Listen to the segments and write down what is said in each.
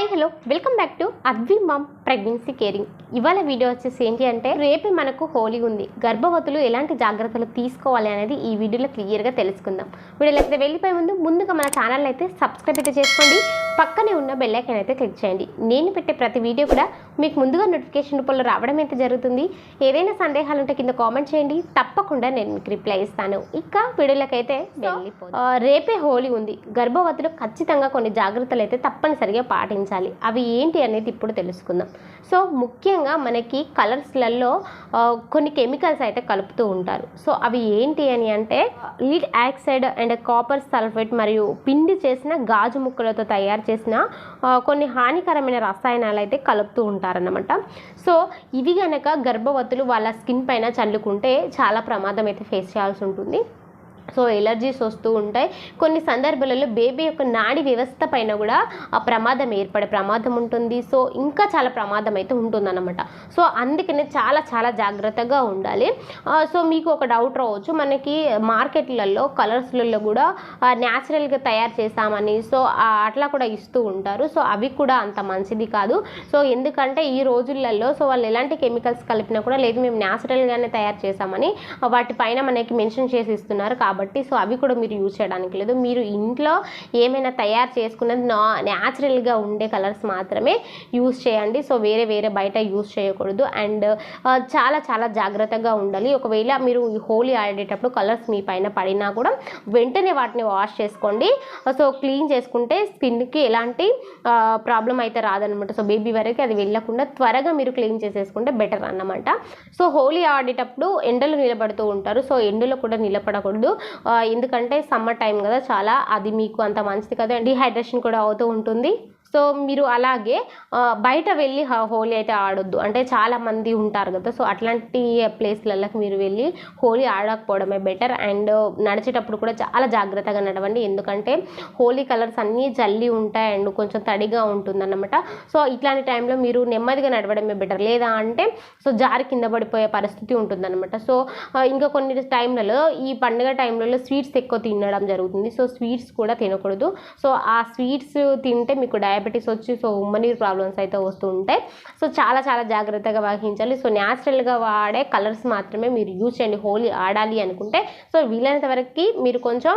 Hi hello welcome back to Advi mom. Pregnancy caring ఇవాళ video వచ్చేసి ఏంటి అంటే రేపే మనకు హోలీ ఉంది. గర్భవతులు ఎలాంటి జాగ్రత్తలు తీసుకోవాలి అనేది ఈ వీడియోలో క్లియర్గా తెలుసుకుందాం. వీడియోలో అయితే వెళ్ళిపోయే ముందు ముందుగా మన ఛానల్ అయితే సబ్స్క్రైబ్ అయితే చేసుకోండి. పక్కనే ఉన్న బెల్ ఐకాన్ అయితే క్లిక్ చేయండి. నేను పెట్టే ప్రతి వీడియో కూడా మీకు ముందుగా నోటిఫికేషన్ రూపంలో రావడం అయితే జరుగుతుంది. ఏదైనా సందేహాలు ఉంటే కింద కామెంట్ చేయండి. తప్పకుండా నేను మీకు రిప్లై ఇస్తాను. ఇక వీడియోలకైతే రేపే హోలీ ఉంది. గర్భవతులు ఖచ్చితంగా కొన్ని జాగ్రత్తలు అయితే తప్పనిసరిగా పాటించాలి. అవి ఏంటి అనేది ఇప్పుడు తెలుసుకుందాం. సో ముఖ్యంగా మనకి కలర్స్లలో కొన్ని కెమికల్స్ అయితే కలుపుతూ ఉంటారు. సో అవి ఏంటి అని అంటే lead oxide and copper sulphate మరియు పిండి చేసిన గాజు ముక్కలతో తయారు చేసిన కొన్ని హానికరమైన రసాయనాలు అయితే కలుపుతూ ఉంటారన్నమాట. సో ఇవి గనక గర్భవతులు వాళ్ళ స్కిన్ పైన చల్లుకుంటే చాలా ప్రమాదం అయితే ఫేస్ చేయాల్సి ఉంటుంది. సో ఎలర్జీస్ వస్తూ ఉంటాయి. కొన్ని సందర్భాలలో బేబీ యొక్క నాడి వ్యవస్థ పైన కూడా ఆ ప్రమాదం ఏర్పడే ప్రమాదం ఉంటుంది. సో ఇంకా చాలా ప్రమాదం అయితే ఉంటుందన్నమాట. సో అందుకనే చాలా చాలా జాగ్రత్తగా ఉండాలి. సో మీకు ఒక డౌట్ రావచ్చు. మనకి మార్కెట్లలో కలర్స్లలో కూడా న్యాచురల్గా తయారు చేస్తామని సో అట్లా కూడా ఇస్తూ ఉంటారు. సో అవి కూడా అంత మంచిది కాదు. సో ఎందుకంటే ఈ రోజులలో సో వాళ్ళు ఎలాంటి కెమికల్స్ కలిపినా కూడా లేదు మేము న్యాచురల్గానే తయారు చేసామని వాటి పైన మనకి మెన్షన్ చేసి ఇస్తున్నారు. కాబట్టి సో అవి కూడా మీరు యూజ్ చేయడానికి లేదు. మీరు ఇంట్లో ఏమైనా తయారు చేసుకున్నది నా న్యాచురల్గా ఉండే కలర్స్ మాత్రమే యూజ్ చేయండి. సో వేరే వేరే బయట యూజ్ చేయకూడదు. అండ్ చాలా చాలా జాగ్రత్తగా ఉండాలి. ఒకవేళ మీరు హోలీ ఆడేటప్పుడు కలర్స్ మీ పైన పడినా కూడా వెంటనే వాటిని వాష్ చేసుకోండి. సో క్లీన్ చేసుకుంటే స్కిన్కి ఎలాంటి ప్రాబ్లం అయితే రాదనమాట. సో బేబీ వరకు అది వెళ్ళకుండా త్వరగా మీరు క్లీన్ చేసేసుకుంటే బెటర్ అన్నమాట. సో హోలీ ఆడేటప్పుడు ఎండలు నిలబడుతూ ఉంటారు. సో ఎండలో కూడా నిలబడకూడదు. ఎందుకంటే సమ్మర్ టైం కదా చాలా అది మీకు అంత మంచిది కదా. డిహైడ్రేషన్ కూడా అవుతూ ఉంటుంది. సో మీరు అలాగే బయట వెళ్ళి హోలీ అయితే ఆడొద్దు. అంటే చాలామంది ఉంటారు కదా సో అట్లాంటి ప్లేస్లలోకి మీరు వెళ్ళి హోలీ ఆడకపోవడమే బెటర్. అండ్ నడిచేటప్పుడు కూడా చాలా జాగ్రత్తగా నడవండి. ఎందుకంటే హోలీ కలర్స్ అన్నీ జల్లి ఉంటాయి అండ్ కొంచెం తడిగా ఉంటుందన్నమాట. సో ఇట్లాంటి టైంలో మీరు నెమ్మదిగా నడవడమే బెటర్. లేదా అంటే సో జారి కింద పడిపోయే పరిస్థితి ఉంటుందన్నమాట. సో ఇంకా కొన్ని టైంలలో ఈ పండుగ టైంలలో స్వీట్స్ ఎక్కువ తినడం జరుగుతుంది. సో స్వీట్స్ కూడా తినకూడదు. సో ఆ స్వీట్స్ తింటే మీకు డయాబెటీస్ వచ్చి సో ఉమ్మనీరు ప్రాబ్లమ్స్ అయితే వస్తూ ఉంటాయి. సో చాలా చాలా జాగ్రత్తగా వహించాలి సో న్యాచురల్గా వాడే కలర్స్ మాత్రమే మీరు యూజ్ చేయండి. హోలీ ఆడాలి అనుకుంటే. సో వీలైనంత వరకు మీరు కొంచెం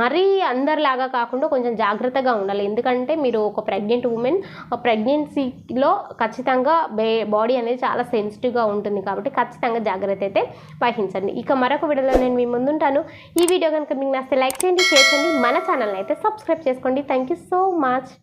మరీ అందరిలాగా కాకుండా కొంచెం జాగ్రత్తగా ఉండాలి. ఎందుకంటే మీరు ఒక ప్రెగ్నెంట్ ఉమెన్ ప్రెగ్నెన్సీలో ఖచ్చితంగా బే బాడీ అనేది చాలా సెన్సిటివ్గా ఉంటుంది కాబట్టి ఖచ్చితంగా జాగ్రత్త అయితే వహించండి. ఇక మరొక వీడియోలో నేను మీ ముందుంటాను. ఈ వీడియో కనుక మీకు నచ్చితే లైక్ చేయండి షేర్ చేయండి. మన ఛానల్ని అయితే సబ్స్క్రైబ్ చేసుకోండి. Thank you so much much